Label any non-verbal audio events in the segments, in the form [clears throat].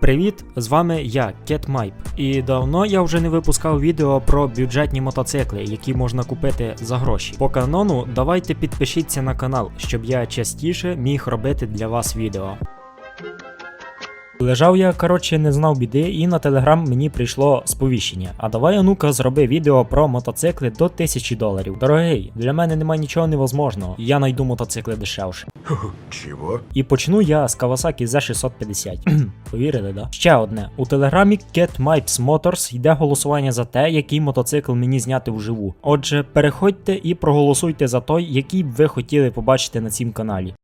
Привіт, з вами я, Кет Майп. І давно я вже не випускав відео про бюджетні мотоцикли, які можна купити за гроші. По канону давайте підпишіться на канал, щоб я частіше міг робити для вас відео. Лежав я, коротше, не знав біди, і на телеграм мені прийшло сповіщення. А давай, онука, зроби відео про мотоцикли до 1000 доларів. Дорогий, для мене немає нічого невозможного. Я найду мотоцикли дешевше. [laughs] Чего? І почну я з Kawasaki Z650. [clears throat] Повірили, да? Ще одне. У телеграмі Cat Mipes Motors йде голосування за те, який мотоцикл мені зняти вживу. Отже, переходьте і проголосуйте за той, який б ви хотіли побачити на цім каналі.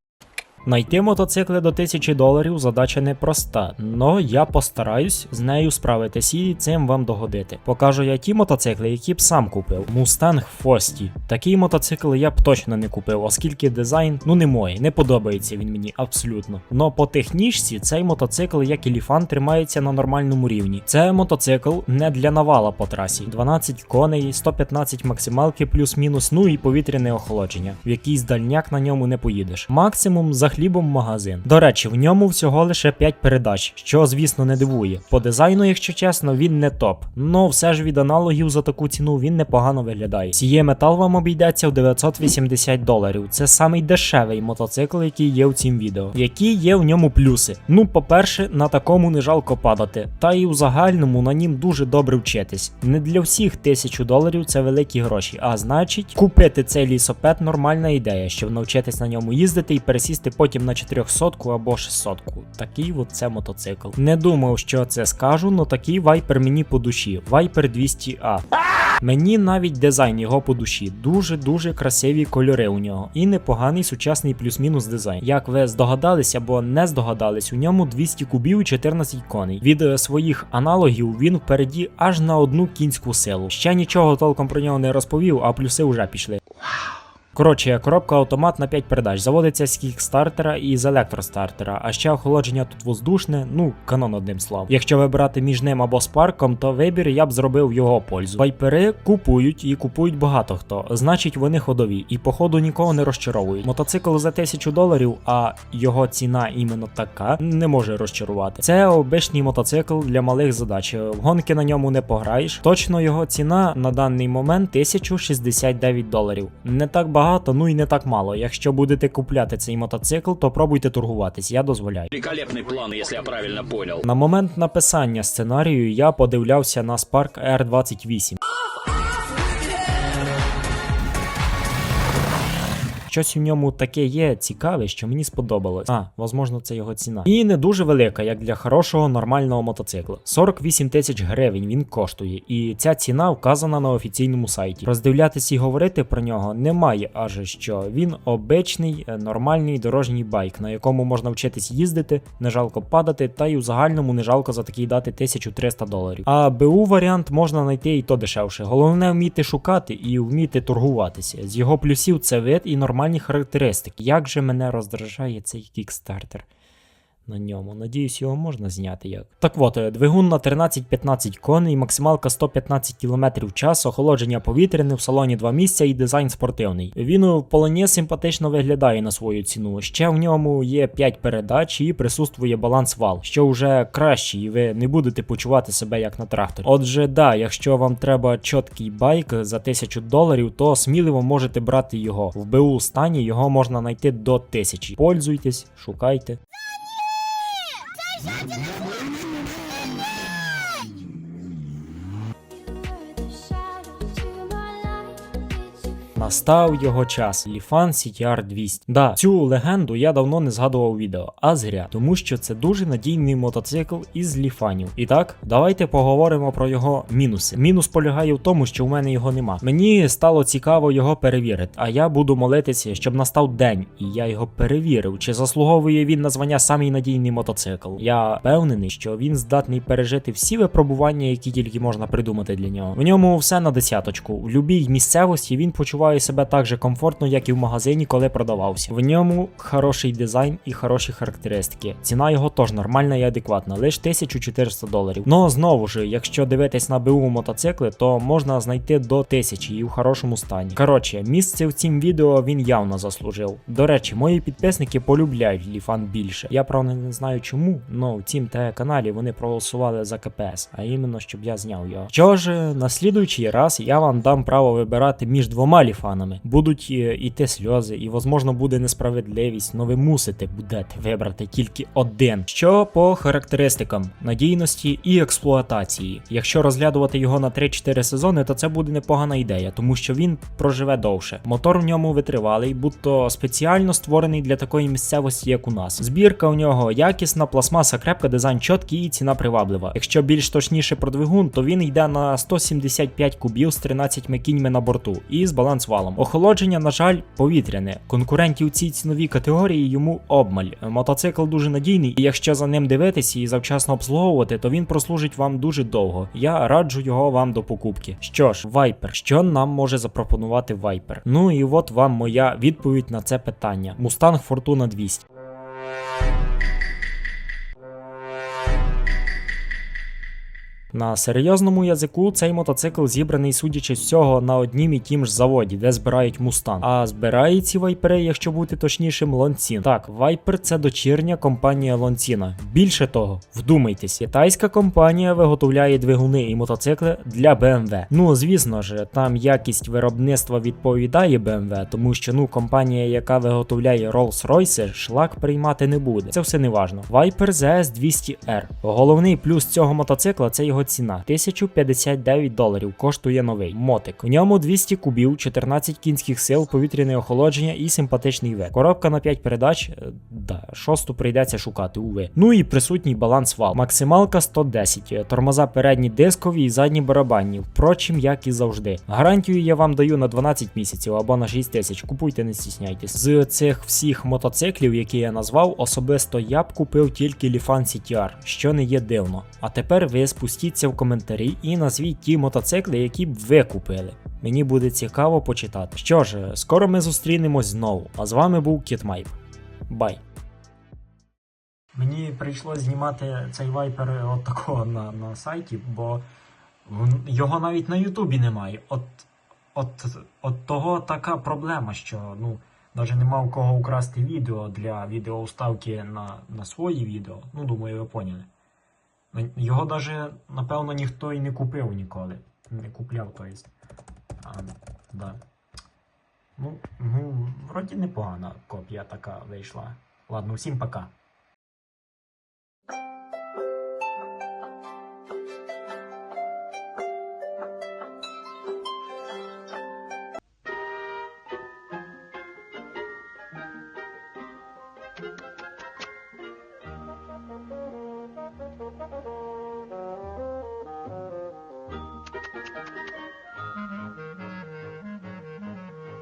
Найти мотоцикли до 1000 доларів задача непроста, но я постараюсь з нею справитись і цим вам догодити. Покажу я ті мотоцикли, які б сам купив. Mustang Фості. Такий мотоцикл я б точно не купив, оскільки дизайн ну не мой, не подобається він мені абсолютно. Но по технічці цей мотоцикл, як і ліфан, тримається на нормальному рівні. Це мотоцикл не для навала по трасі. 12 коней, 115 максималки плюс-мінус, ну і повітряне охолодження. В якийсь дальняк на ньому не поїдеш. Максимум за хлібом магазин. До речі, в ньому всього лише 5 передач, що звісно не дивує. По дизайну, якщо чесно, він не топ. Но все ж від аналогів за таку ціну він непогано виглядає. Сіє метал вам обійдеться в 980 доларів. Це самий дешевий мотоцикл, який є в цім відео. Які є в ньому плюси? Ну, по-перше, на такому не жалко падати, та і у загальному на нім дуже добре вчитись. Не для всіх тисячу доларів це великі гроші. А значить, купити цей лісопед нормальна ідея, щоб навчитись на ньому їздити і пересісти потім на 400 або 600. Такий от це мотоцикл. Не думав, що це скажу, но такий вайпер мені по душі. Вайпер 200А. Мені навіть дизайн його по душі. Дуже-дуже красиві кольори у нього. І непоганий сучасний плюс-мінус дизайн. Як ви здогадались або не здогадались, у ньому 200 кубів і 14 коней. Від е, своїх аналогів він впереді аж на одну кінську силу. Ще нічого толком про нього не розповів, а плюси вже пішли. Коротше, коробка автомат на 5 передач. Заводиться з кікстартера і з електростартера, а ще охолодження тут воздушне, ну, канон одним словом. Якщо вибирати між ним або спарком, то вибір я б зробив в його пользу. Вайпери купують і купують багато хто, значить вони ходові і походу нікого не розчаровують. Мотоцикл за 1000 доларів, а його ціна іменно така, не може розчарувати. Це обичний мотоцикл для малих задач. В гонки на ньому не пограєш. Точно його ціна на даний момент 1069 доларів. Не так багато, ну і не так мало. Якщо будете купляти цей мотоцикл, то пробуйте торгуватись, я дозволяю. Великолепний план, если я правильно понял. На момент написання сценарію я подивлявся на Spark R28. Щось у ньому таке є цікаве, що мені сподобалось. А, можливо, це його ціна. І не дуже велика, як для хорошого нормального мотоцикла. 48 тисяч гривень він коштує, і ця ціна вказана на офіційному сайті. Роздивлятися і говорити про нього немає, аж що він обичний е, нормальний дорожній байк, на якому можна вчитись їздити, не жалко падати, та й у загальному не жалко за такий дати 1300 доларів. А БУ варіант можна знайти і то дешевше. Головне вміти шукати і вміти торгуватися. З його плюсів це вид і нормальні характеристики. Як же мене роздражає цей кікстартер на ньому. Надіюсь, його можна зняти як. Так от, е, двигун на 13-15 коней, максималка 115 км в час, охолодження повітряне, в салоні два місця і дизайн спортивний. Він в полоні симпатично виглядає на свою ціну. Ще в ньому є 5 передач і присутствує баланс вал, що вже краще, і ви не будете почувати себе як на тракторі. Отже, да, якщо вам треба чіткий байк за 1000 доларів, то сміливо можете брати його. В БУ стані його можна знайти до 1000. Пользуйтесь, шукайте. şarjınız Настав його час. Ліфан CTR 200. Да, цю легенду я давно не згадував у відео, а зря, тому що це дуже надійний мотоцикл із ліфанів. І так, давайте поговоримо про його мінуси. Мінус полягає в тому, що в мене його нема. Мені стало цікаво його перевірити, а я буду молитися, щоб настав день, і я його перевірив, чи заслуговує він на звання самий надійний мотоцикл. Я впевнений, що він здатний пережити всі випробування, які тільки можна придумати для нього. В ньому все на десяточку. В любій місцевості він почуває себе так же комфортно, як і в магазині, коли продавався. В ньому хороший дизайн і хороші характеристики. Ціна його теж нормальна і адекватна, лише 1400 доларів. Ну знову ж, якщо дивитись на БУ мотоцикли, то можна знайти до 1000 і в хорошому стані. Коротше, місце в цім відео він явно заслужив. До речі, мої підписники полюбляють Ліфан більше. Я правда не знаю чому, але в цім те каналі вони проголосували за КПС, а іменно щоб я зняв його. Що ж, на слідуючий раз я вам дам право вибирати між двома ліфанами. Будуть е, іти сльози, і можливо буде несправедливість, але ви мусите будете вибрати тільки один. Що по характеристикам, надійності і експлуатації. Якщо розглядувати його на 3-4 сезони, то це буде непогана ідея, тому що він проживе довше. Мотор в ньому витривалий, будто спеціально створений для такої місцевості, як у нас. Збірка у нього якісна, пластмаса крепка, дизайн чіткий і ціна приваблива. Якщо більш точніше про двигун, то він йде на 175 кубів з 13 кіньми на борту і з балансвалом. Охолодження, на жаль, повітряне. Конкурентів цій ціновій категорії йому обмаль. Мотоцикл дуже надійний, і якщо за ним дивитися і завчасно обслуговувати, то він прослужить вам дуже довго. Я раджу його вам до покупки. Що ж, Viper, що нам може запропонувати Viper? Ну і от вам моя відповідь на це питання: Mustang Fortuna 200. На серйозному язику цей мотоцикл зібраний, судячи з всього, на однім і тім ж заводі, де збирають Mustang. А збирають ці вайпери, якщо бути точнішим, Лонцін. Так, Viper це дочірня компанія Лонціна. Більше того, вдумайтесь, китайська компанія виготовляє двигуни і мотоцикли для BMW. Ну звісно ж, там якість виробництва відповідає BMW, тому що ну компанія, яка виготовляє Rolls-Royce, шлак приймати не буде. Це все не важно. Viper ZS 200R. Головний плюс цього мотоцикла це його ціна. 1059 доларів коштує новий мотик. В ньому 200 кубів, 14 кінських сил, повітряне охолодження і симпатичний вид. Коробка на 5 передач, да, шосту прийдеться шукати, уви. Ну і присутній баланс вал. Максималка 110, е, тормоза передні дискові і задні барабанні. Впрочем, як і завжди. Гарантію я вам даю на 12 місяців або на 6 тисяч. Купуйте, не стісняйтесь. З цих всіх мотоциклів, які я назвав, особисто я б купив тільки Lifan CTR, що не є дивно. А тепер ви спустіться в коментарі і назвіть ті мотоцикли, які б ви купили. Мені буде цікаво почитати. Що ж, скоро ми зустрінемось знову. А з вами був Кіт Майп. Бай. Мені прийшлося знімати цей вайпер от такого на, на сайті, бо його навіть на Ютубі немає. От, от, от того така проблема, що ну, навіть нема у кого украсти відео для відеоуставки на, на свої відео. Ну, думаю, ви поняли. Його навіть, напевно, ніхто і не купив ніколи. Не купляв, то есть. Да. Ну, ну, вроді непогана копія така вийшла. Ладно, всім пока.